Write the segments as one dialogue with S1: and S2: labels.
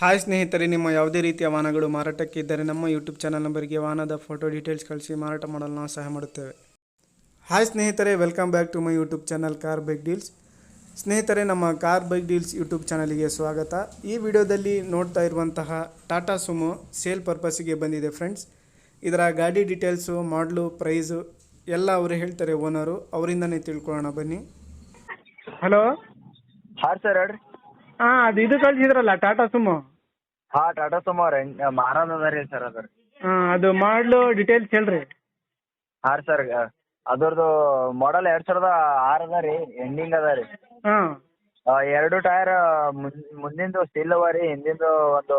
S1: Hi ಸ್ನೇಹಿತರೆ ನಿಮ್ಮ ಯಾವುದೇ ರೀತಿಯ ವಾಹನಗಳು ಮಾರಾಟಕ್ಕೆ ಇದ್ದರೆ ನಮ್ಮ ಯೂಟ್ಯೂಬ್ ಚಾನಲ್ ನಂಬರಿಗೆ ವಾಹನದ ಫೋಟೋ ಡೀಟೇಲ್ಸ್ ಕಳಿಸಿ ಮಾರಾಟ ಮಾಡಲು ನಾವು ಸಹಾಯ ಮಾಡುತ್ತೇವೆ. ಹಾಯ್ ಸ್ನೇಹಿತರೆ welcome back to my YouTube channel car bike deals ಸ್ನೇಹಿತರೆ ನಮ್ಮ ಕಾರ್ ಬೈಕ್ ಡೀಲ್ಸ್ ಯೂಟ್ಯೂಬ್ ಚಾನಲಿಗೆ ಸ್ವಾಗತ. ಈ ವಿಡಿಯೋದಲ್ಲಿ ನೋಡ್ತಾ ಇರುವಂತಹ ಟಾಟಾ ಸುಮೋ ಸೇಲ್ ಪರ್ಪಸ್ಸಿಗೆ ಬಂದಿದೆ ಫ್ರೆಂಡ್ಸ್ ಇದರ ಗಾಡಿ ಡೀಟೇಲ್ಸು ಮಾಡಲು ಪ್ರೈಸು ಎಲ್ಲ ಅವರು ಹೇಳ್ತಾರೆ ಓನರು ಅವರಿಂದನೇ ತಿಳ್ಕೊಳ್ಳೋಣ ಬನ್ನಿ. ಹಲೋ
S2: ಹಾಂ ಸರ್ ಹೇಳ್ರಿ.
S1: ಹಾಂ ಅದು ಇದು ಕಳಿಸಿದ್ರಲ್ಲ ಟಾಟಾ ಸುಮೋ.
S2: ಹಾ ಟಾಟಾ ಸುಮೋ ರೆ ಮಾರೋದು ಅದ ರೀ ಸರ್ ಅದು.
S1: ಹಾ ಅದು ಮಾಡಲು ಡೀಟೇಲ್ಸ್ ಹೇಳ್ರಿ.
S2: ಹಾ ಸರ್ ಅದ್ರದ್ದು ಮಾಡಲ್ ಎರಡ್ ಸಾವಿರದ ಆರ್ ಅದ ರೀ ಎಂಡಿಂಗ್ ಅದ ರೀ
S1: ಹಾಂ
S2: ಎರಡು ಟೈರ್ ಮುಂದಿಂದು ಸ್ಟಿಲ್ ಅವ ರೀ ಹಿಂದಿಂದು ಒಂದು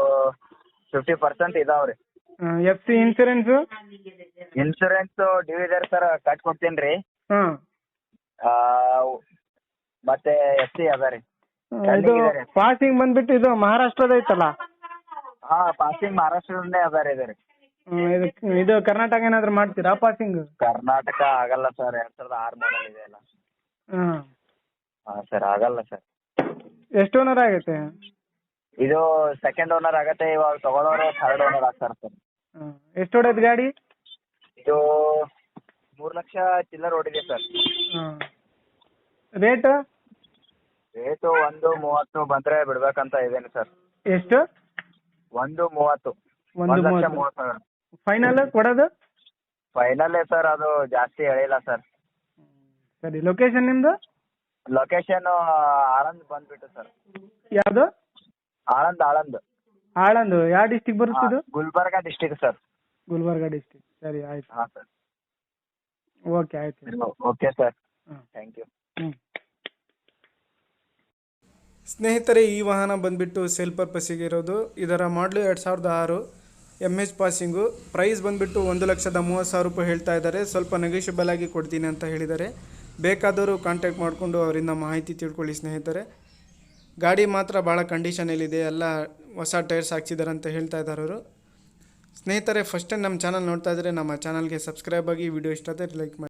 S2: ಫಿಫ್ಟಿ ಪರ್ಸೆಂಟ್ ಇದಾವ್ರಿ.
S1: F C insurance
S2: insurance due ಇದೆ ಸರ್ ಕಟ್ ಕೊಡ್ತೀನಿ ರೀ
S1: ಆ
S2: ಮತ್ತೆ ಎಫ್ ಸಿ ಅದ ರೀ
S1: ಇದು. ಪಾಸಿಂಗ್ ಬಂದ್ಬಿಟ್ಟು ಇದು ಮಹಾರಾಷ್ಟ್ರದ ಐತಲ್ಲ?
S2: ಹಾ ಪಾಸಿಂಗ್ ಮಹಾರಾಷ್ಟ್ರದಿಂದೇ ಅದ ರೀ ಇದು ರೀ
S1: ಹ್ಮ್, ಇದು ಇದು ಕರ್ನಾಟಕ ಏನಾದ್ರು ಮಾಡ್ತೀರಾ ಪಾಸಿಂಗ್
S2: ಕರ್ನಾಟಕ ಆಗಲ್ಲ ಸರ್ ಎರಡು ಸಾವಿರದ ಆರು ಮಾಡಲ್ ಇದೆ ಅಲ್ಲ
S1: ಹಾಂ
S2: ಹಾಂ ಸರ್ ಆಗಲ್ಲ ಸರ್
S1: ಎಷ್ಟು ಓನರ್ ಆಗೈತೆ
S2: ಇದು ಸೆಕೆಂಡ್ ಓನರ್ ಆಗತ್ತೆ ಇವಾಗ ತಗೊಳ್ಳೋರು ಥರ್ಡ್ ಓನರ್ ಆಗ್ತಾರೆ ಸರ್
S1: ಎಷ್ಟು ಹೊಡೆದ್ ಗಾಡಿ?
S2: ಇದು ಮೂರ್ ಲಕ್ಷ ಚಿಲ್ಲರ್ ಓಡಿದೆ ಸರ್
S1: ರೇಟ್
S2: ರೇಟು ಒಂದು ಮೂವತ್ತು ಬಂದ್ರೆ ಬಿಡ್ಬೇಕಂತ ಇದೇನೆ ಸರ್.
S1: ಎಷ್ಟು?
S2: ಒಂದು ಮೂವತ್ತು.
S1: ಒಂದು
S2: ಒಂದು ಲಕ್ಷ
S1: ಮೂವತ್ತು.
S2: ಮೂವತ್ತು ಸಾವಿರ.
S1: ಫೈನಲ್ ಕೊಡೋದು?
S2: ಫೈನಲ್ ಸರ್ ಅದು ಜಾಸ್ತಿ ಹೇಳಿಲ್ಲ ಸರ್.
S1: ಸರಿ ಲೊಕೇಶನ್ ನಿಮ್ದು?
S2: ಲೊಕೇಶನ್ ಆಳಂದ್ ಬಂದ್ಬಿಟ್ಟು ಸರ್.
S1: ಯಾವುದು?
S2: ಆಳಂದ್ ಆಳಂದ್.
S1: ಆಳಂದು. ಯಾವ ಡಿಸ್ಟಿಕ್ ಬರುತ್ತೆ ಇದು?
S2: Gulbarga district sir.
S1: Gulbarga district ಸರಿ ಆಯ್ತು.
S2: ಹಾಂ ಸರ್.
S1: ಓಕೆ ಆಯ್ತು.
S2: ಓಕೆ ಸರ್
S1: ಹಾಂ
S2: ಥ್ಯಾಂಕ್ ಯು
S1: ಹ್ಮ್. ಸ್ನೇಹಿತರೆ, ಈ ವಾಹನ ಬಂದುಬಿಟ್ಟು ಸೇಲ್ ಪರ್ಪಸ್ಸಿಗೆ ಇರೋದು. ಇದರ ಮಾಡಲು ಎರಡು ಸಾವಿರದ ಆರು ಎಂ ಎಚ್ ಪಾಸಿಂಗು ಪ್ರೈಸ್ ಬಂದುಬಿಟ್ಟು ಒಂದು ಲಕ್ಷದ ಮೂವತ್ತು ಸಾವಿರ ರೂಪಾಯಿ ಹೇಳ್ತಾ ಇದ್ದಾರೆ. ಸ್ವಲ್ಪ ನೆಗೋಷಿಯಬಲ್ ಆಗಿ ಕೊಡ್ತೀನಿ ಅಂತ ಹೇಳಿದ್ದಾರೆ. ಬೇಕಾದವರು ಕಾಂಟ್ಯಾಕ್ಟ್ ಮಾಡಿಕೊಂಡು ಅವರಿಂದ ಮಾಹಿತಿ ತಿಳ್ಕೊಳ್ಳಿ ಸ್ನೇಹಿತರೆ. ಗಾಡಿ ಮಾತ್ರ ಭಾಳ ಕಂಡೀಷನಲ್ಲಿದೆ ಎಲ್ಲ ಹೊಸ ಟೈರ್ಸ್ ಹಾಕ್ಸಿದ್ದಾರೆ ಅಂತ ಹೇಳ್ತಾ ಇದ್ದಾರೆ ಅವರು. ಸ್ನೇಹಿತರೆ ಫಸ್ಟ್ ಟೈಮ್ ನಮ್ಮ ಚಾನಲ್ ನೋಡ್ತಾ ಇದ್ದರೆ ನಮ್ಮ ಚಾನಲ್ಗೆ ಸಬ್ಸ್ಕ್ರೈಬ್ ಆಗಿ ವಿಡಿಯೋ ಇಷ್ಟ ಆದರೆ ಲೈಕ್ ಮಾಡಿ.